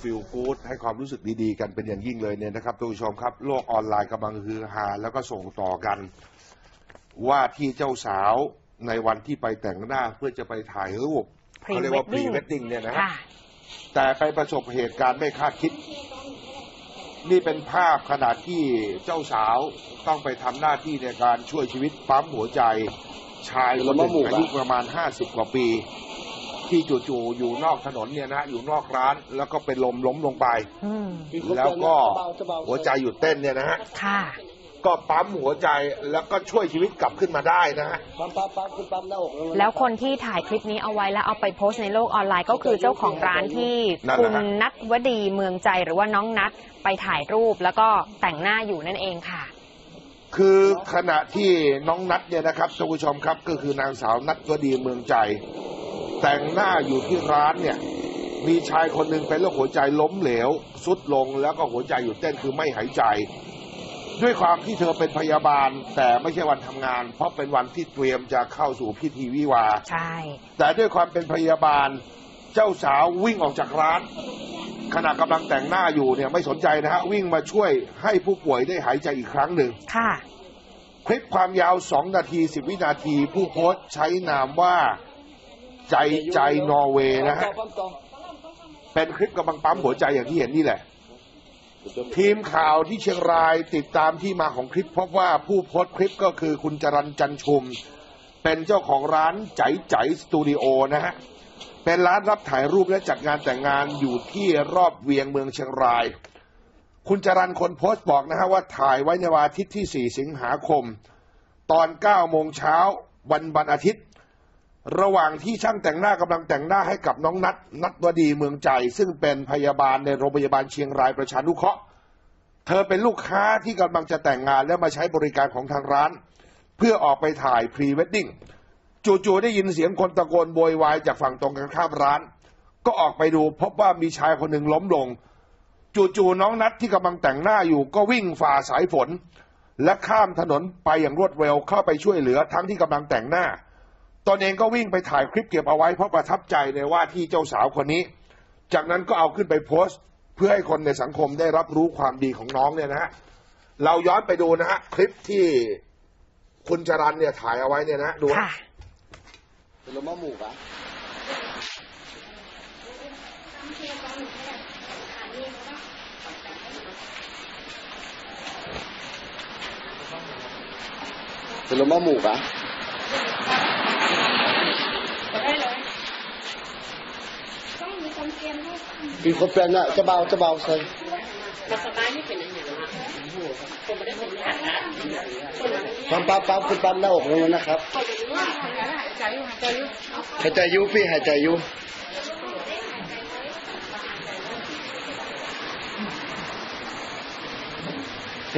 ฟิลกู๊ดให้ความรู้สึกดีๆ กันเป็นอย่างยิ่งเลยเนี่ยนะครับท่านผู้ชมครับโลกออนไลน์กำลังฮือฮาแล้วก็ส่งต่อกัน ว่าที่เจ้าสาวในวันที่ไปแต่งหน้าเพื่อจะไปถ่ายรูปเขาเรียกว่าพรีเวดดิ้งเนี่ยนะฮะค่ะ แต่ไปประสบเหตุการณ์ไม่คาดคิด นี่เป็นภาพขณะที่เจ้าสาวต้องไปทำหน้าที่ในการช่วยชีวิตปั๊มหัวใจ ชายคนหนึ่งอายุประมาณ 50 กว่าปี ที่จู่ๆอยู่นอกถนนเนี่ยนะอยู่นอกร้านแล้วก็เป็นลมล้มลงไป อืมแล้วก็หัวใจหยุดเต้นเนี่ยนะฮะค่ะ ก็ปั๊มหัวใจแล้วก็ช่วยชีวิตกลับขึ้นมาได้นะฮะ ปั๊มปั๊มปั๊มคุณปั๊มหน้าอกแล้วคนที่ถ่ายคลิปนี้เอาไว้แล้วเอาไปโพสต์ในโลกออนไลน์ก็คือเจ้าของร้านที่นั่นคุแหละณฮะ นัทวดีเมืองใจหรือว่าน้องนัทไปถ่ายรูปแล้วก็แต่งหน้าอยู่นั่นเองค่ะ คือขณะที่น้องนัทเนี่ยนะครับท่านผู้ชมครับ ก็คือนางสาวนัทวดีเมืองใจ แต่งหน้าอยู่ที่ร้านเนี่ย มีชายคนหนึ่งเป็นโรคหัวใจล้มเหลวสุดลงแล้วก็หัวใจหยุดเต้นคือไม่หายใจ ด้วยความที่เธอเป็นพยาบาล แต่ไม่ใช่วันทำงาน เพราะเป็นวันที่เตรียมจะเข้าสู่พิธีวิวาห์ใช่ แต่ด้วยความเป็นพยาบาลเจ้าสาววิ่งออกจากร้าน ขณะกำลังแต่งหน้าอยู่เนี่ยไม่สนใจนะฮะวิ่งมาช่วยให้ผู้ป่วยได้หายใจอีกครั้งหนึ่งค่ะคลิปความยาว 2 นาที 10 วินาที ผู้โพสต์ใช้นามว่า ใจใจนอร์เวย์นะฮะเป็นคลิปกำลังปั๊มหัวใจอย่างที่เห็นนี่แหละ ทีมข่าวที่เชียงรายติดตามที่มาของคลิป พบว่าผู้โพสต์คลิปก็คือคุณจรันจันชุม เป็นเจ้าของร้านใจใจสตูดิโอนะฮะเป็นร้านรับถ่ายรูปและจัดงานแต่งงานอยู่ที่รอบเวียงเมืองเชียงราย คุณจรันคนโพสต์บอกนะฮะว่าถ่ายไว้ในวันอาทิตย์ที่ 4 สิงหาคม ตอน 9 โมงเช้าวันวันอาทิตย์ ระหว่างที่ช่างแต่งหน้ากำลังแต่งหน้าให้กับน้องนัทนัทวดีเมืองใจ ซึ่งเป็นพยาบาลในโรงพยาบาลเชียงรายประชานุเคราะห์ เธอเป็นลูกค้าที่กำลังจะแต่งงานและมาใช้บริการของทางร้าน เพื่อออกไปถ่ายพรีเวดดิ้งจู่ๆได้ยินเสียงคนตะโกนโวยวายจากฝั่งตรงกันข้ามร้าน ก็ออกไปดูพบว่ามีชายคนหนึ่งล้มลง จู่ๆน้องนัทที่กำลังแต่งหน้าอยู่ก็วิ่งฝ่าสายฝน และข้ามถนนไปอย่างรวดเร็วเข้าไปช่วยเหลือทั้งที่กำลังแต่งหน้า ตนเองก็วิ่งไปถ่ายคลิปเก็บเอาไว้เพราะประทับใจในว่าที่เจ้าสาวคนนี้ จากนั้นก็เอาขึ้นไปโพสต์ เพื่อให้คนในสังคมได้รับรู้ความดีของน้องเนี่ยนะฮะเราย้อนไปดูนะฮะคลิปที่คุณจรันเนี่ยถ่ายเอาไว้เนี่ยนะดูฮะค่ะเป็นลมหมูกอะเป็นลมหมู กอะมีคนเป็นอะจะเบาจะเบาใส่สบายไม่เป็นอย่างนั้นคนไม่ได้เป็นอย่างนั้นปั๊มปั๊มปั๊มคุณปั๊มหน้าอกลงแล้วนะครับใจอยู่ใจอยู่หายใจอยุพี่หายใจอยุ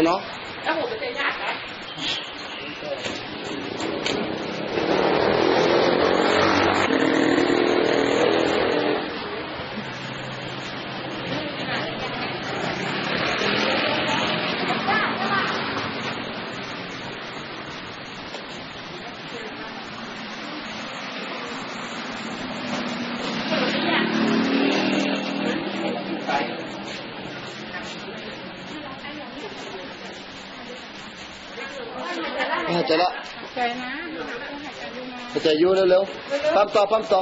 เนาะแล้วผมเป็นญาติกัน หายใจละใจนะหายใจอยุเร็วๆปั๊มต่อปั๊มต่อ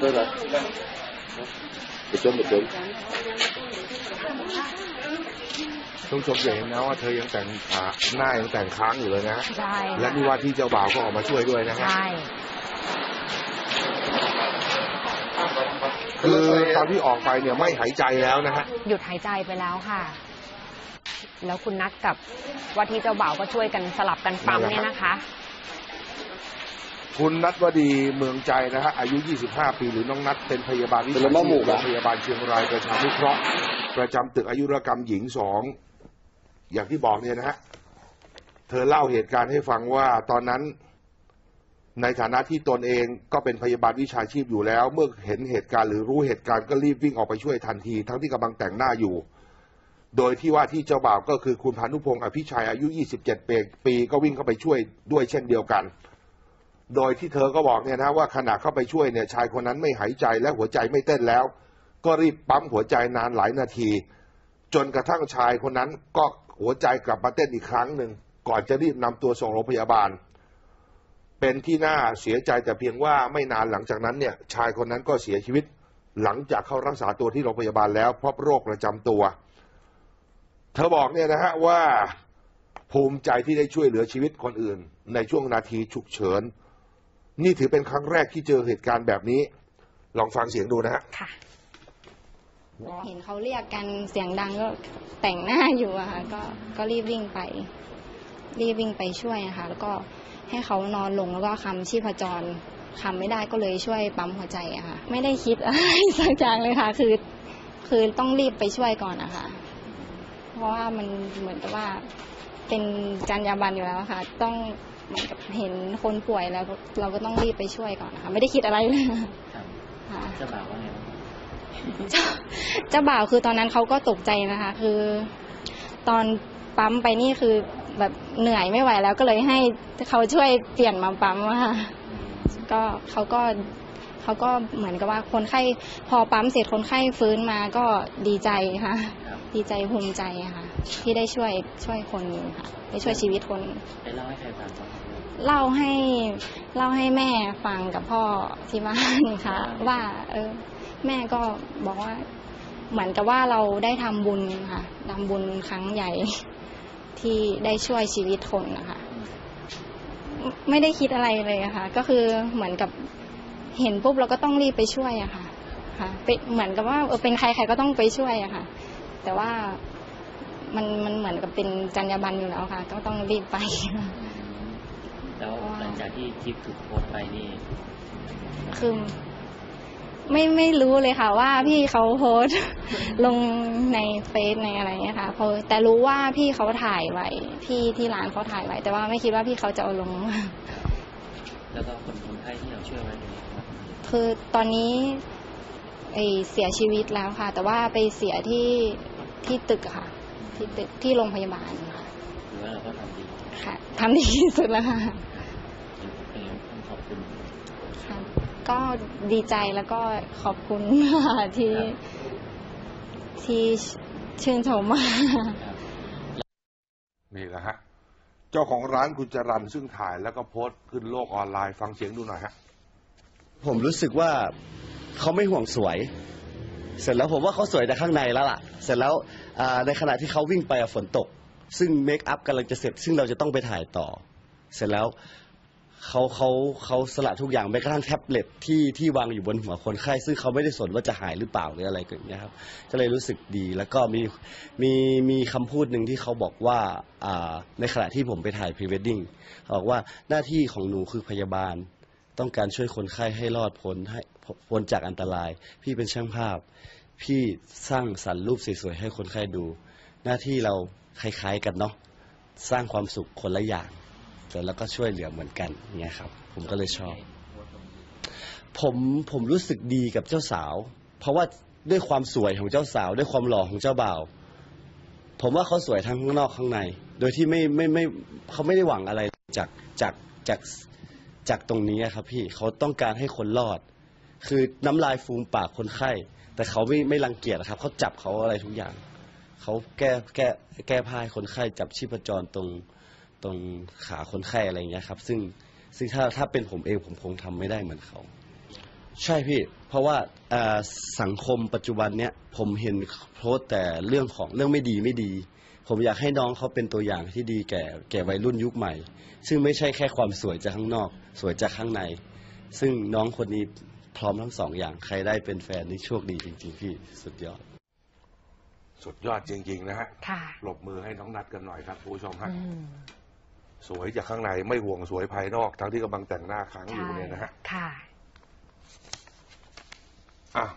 เร็วๆไปจมไปจมทุกชมจะเห็นนะว่าเธอยังแต่งอ่าหน้ายังแต่งค้างอยู่เลยนะฮะใช่และนี่ว่าที่เจ้าบ่าวก็ออกมาช่วยด้วยนะฮะใช่คือตอนที่ออกไปเนี่ยไม่หายใจแล้วนะฮะหยุดหายใจไปแล้วค่ะ แล้วคุณนัทกับว่าที่เจ้าบ่าวก็ช่วยกันสลับกันปั๊มเนี่ยนะคะ คุณนัทวดีเมืองใจนะฮะอายุ 25 ปีหรือน้องนัทเป็นพยาบาลวิชาชีพโรงพยาบาลเชียงรายประชานุเคราะห์ประจำตึกอายุรกรรมหญิงสองอย่างที่บอกเนี่ยนะฮะเธอเล่าเหตุการณ์ให้ฟังว่าตอนนั้นในฐานะที่ตนเองก็เป็นพยาบาลวิชาชีพอยู่แล้ว เมื่อเห็นเหตุการณ์หรือรู้เหตุการณ์ก็รีบวิ่งออกไปช่วยทันที ทั้งที่กำลังแต่งหน้าอยู่ โดยที่ว่าที่เจ้าบ่าวก็คือคุณพานุพงศ์อภิชัยอายุ 27 ปีปีก็วิ่งเข้าไปช่วยด้วยเช่นเดียวกัน โดยที่เธอก็บอกเนี่ยนะว่าขณะเข้าไปช่วยเนี่ยชายคนนั้นไม่หายใจและหัวใจไม่เต้นแล้ว ก็รีบปั๊มหัวใจนานหลายนาที จนกระทั่งชายคนนั้นก็หัวใจกลับมาเต้นอีกครั้งหนึ่งก่อนจะรีบนำตัวส่งโรงพยาบาล เป็นที่น่าเสียใจแต่เพียงว่าไม่นานหลังจากนั้นเนี่ยชายคนนั้นก็เสียชีวิตหลังจากเข้ารักษาตัวที่โรงพยาบาลแล้วเพราะโรคประจำตัว ธอบอกเนี่ยนะฮะว่าภูมิใจที่ได้ช่วยเหลือชีวิตคนอื่น ในช่วงนาทีฉุกเฉิน นี่ถือเป็นครั้งแรกที่เจอเหตุการณ์แบบนี้ ลองฟังเสียงดูนะฮะค่ะเห็นเขาเรียกกันเสียงดังก็แต่งหน้าอยู่อะค่ะก็ก็รีบวิ่งไป รีบวิ่งไปช่วยอะค่ะแล้วก็ให้เขานอนลงแล้วก็คำชีพจรคำไม่ได้ก็เลยช่วยปั๊มหัวใจอะค่ะไม่ได้คิดอะไรสักอย่างเลยค่ะ คือ คือต้องรีบไปช่วยก่อนอะค่ะเพ ราะว่ามันเหมือนกับว่าเป็นจรรยาบรรณอยู่แล้วอะค่ะ ต้องเหมือนกับเห็นคนป่วยแล้ว เราก็ต้องรีบไปช่วยก่อนนะคะไม่ได้คิดอะไรเลยครับค่ะเจ้าบ่าวว่าไงบ้างเจ้าเจ้าบ่าวคือตอนนั้นเขาก็ตกใจนะคะ คือ ตอนปั๊มไปนี่คือแบบเหนื่อยไม่ไหวแล้วก็เลยให้เขาช่วยเปลี่ยนมาปั๊มอะค่ะก็เขาก็เขาก็เหมือนกับว่าคนไข้พอปั๊มเสร็จคนไข้ฟื้นมาก็ดีใจค่ะครับ ดีใจภูมิใจค่ะ ที่ได้ช่วยช่วยคนค่ะได้ช่วยชีวิตคนไปเล่าให้ใครฟังบ้างครับเล่าให้เล่าให้แม่ฟังกับพ่อที่บ้านค่ะ ว่า เออ แม่ก็บอกว่า เหมือนกับว่าเราได้ทำบุญค่ะทำบุญครั้งใหญ่ที่ได้ช่วยชีวิตคนนะคะไม่ไม่ได้คิดอะไรเลยอะค่ะ ก็คือเหมือนกับเห็นปุ๊บเราก็ต้องรีบไปช่วยอะค่ะ ค่ะเป็นเหมือนกับว่าเออเป็นใครใครก็ต้องไปช่วยอะค่ะ แต่ว่ามันมันเหมือนกับเป็นจรรยาบรรณอยู่แล้วค่ะก็ต้องรีบไป แล้วหลังจากที่คลิปถูกโพสต์ไปนี่ คือไม่ไม่รู้เลยค่ะ ว่าพี่เขาโพสต์ลงในเฟซในอะไรเงี้ยค่ะเพราะแต่รู้ว่าพี่เขาถ่ายไว้พี่ที่ร้านเขาถ่ายไว้ แต่ว่าไม่คิดว่าพี่เขาจะเอาลง แล้วก็คนคนไข้ที่เราช่วยไว้เป็นไงครับคือตอนนี้ไอ เสียชีวิตแล้วค่ะ แต่ว่าไปเสียที่ที่ตึกอะค่ะ ที่ตึกที่โรงพยาบาลค่ะหรือว่าเราก็ทำดีค่ะทำดีที่สุดแล้วค่ะเป็นไงต้องขอบคุณค่ะก็ดีใจแล้วก็ขอบคุณค่ะที่ที่ชื่นชมมากนี่แหละฮะเจ้าของร้านคุณจรันซึ่งถ่ายแล้วก็โพสต์ขึ้นโลกออนไลน์ฟังเสียงดูหน่อยฮะผมรู้สึกว่า เขาไม่ห่วงสวย เสร็จแล้วผมว่าเขาสวยแต่ข้างในแล้วล่ะ เสร็จแล้วในขณะที่เขาวิ่งไปฝนตก ซึ่งเมคอัพกำลังจะเสร็จ ซึ่งเราจะต้องไปถ่ายต่อ เสร็จแล้วเขาเขาเขาสละทุกอย่างแม้กระทั่งแท็บเล็ตที่ที่วางอยู่บนหัวคนไข้ ซึ่งเขาไม่ได้สนว่าจะหายหรือเปล่าหรืออะไรอย่างเงี้ยครับก็เลยรู้สึกดีแล้วก็มีมีมีคำพูดหนึ่งที่เขาบอกว่าอ่าในขณะที่ผมไปถ่ายพรีเวดดิ้งเขาบอกว่าหน้าที่ของหนูคือพยาบาล ต้องการช่วยคนไข้ให้รอดพ้นให้พ้นจากอันตราย พี่เป็นช่างภาพ พี่สร้างสรรค์รูปสวยๆให้คนไข้ดู หน้าที่เราคล้ายๆกันเนาะสร้างความสุขคนละอย่างแต่แล้วก็ช่วยเหลือเหมือนกันเงี้ยครับ ผมก็เลยชอบ ผมผมรู้สึกดีกับเจ้าสาว เพราะว่าด้วยความสวยของเจ้าสาว ด้วยความหล่อของเจ้าบ่าวผมว่าเขาสวยทั้งข้างนอกข้างใน โดยที่ไม่ไม่ไม่เขาไม่ได้หวังอะไรจากจากจาก จากตรงนี้ครับพี่เขาต้องการให้คนรอด คือน้ำลายฟูมปากคนไข้ แต่เขาไม่ไม่รังเกียจครับเขาจับเขาอะไรทุกอย่างเขาแก้แก้แก้ผ้าให้คนไข้จับชีพจรตรงตรงขาคนไข้อะไรอย่างเงี้ยครับ ซึ่งซึ่งถ้าถ้าเป็นผมเองผมคงทำไม่ได้เหมือนเขา ใช่พี่ เพราะว่าอ่าสังคมปัจจุบันเนี้ยผมเห็นโพสต์แต่เรื่องของเรื่องไม่ดีไม่ดี ผมอยากให้น้องเขาเป็นตัวอย่างที่ดีแก่แก่วัยรุ่นยุคใหม่ ซึ่งไม่ใช่แค่ความสวยจากข้างนอก สวยจากข้างใน ซึ่งน้องคนนี้พร้อมทั้งสองอย่างใครได้เป็นแฟนนี่โชคดีจริง ๆ พี่สุดยอด สุดยอดจริง ๆ นะฮะค่ะปรบมือให้น้องนัดกันหน่อยครับคุณผู้ชมฮะอืมสวยจากข้างในไม่ห่วงสวยภายนอก ทั้งที่กำลังแต่งหน้าค้างอยู่ใช่เนี่ยนะฮะค่ะ อะ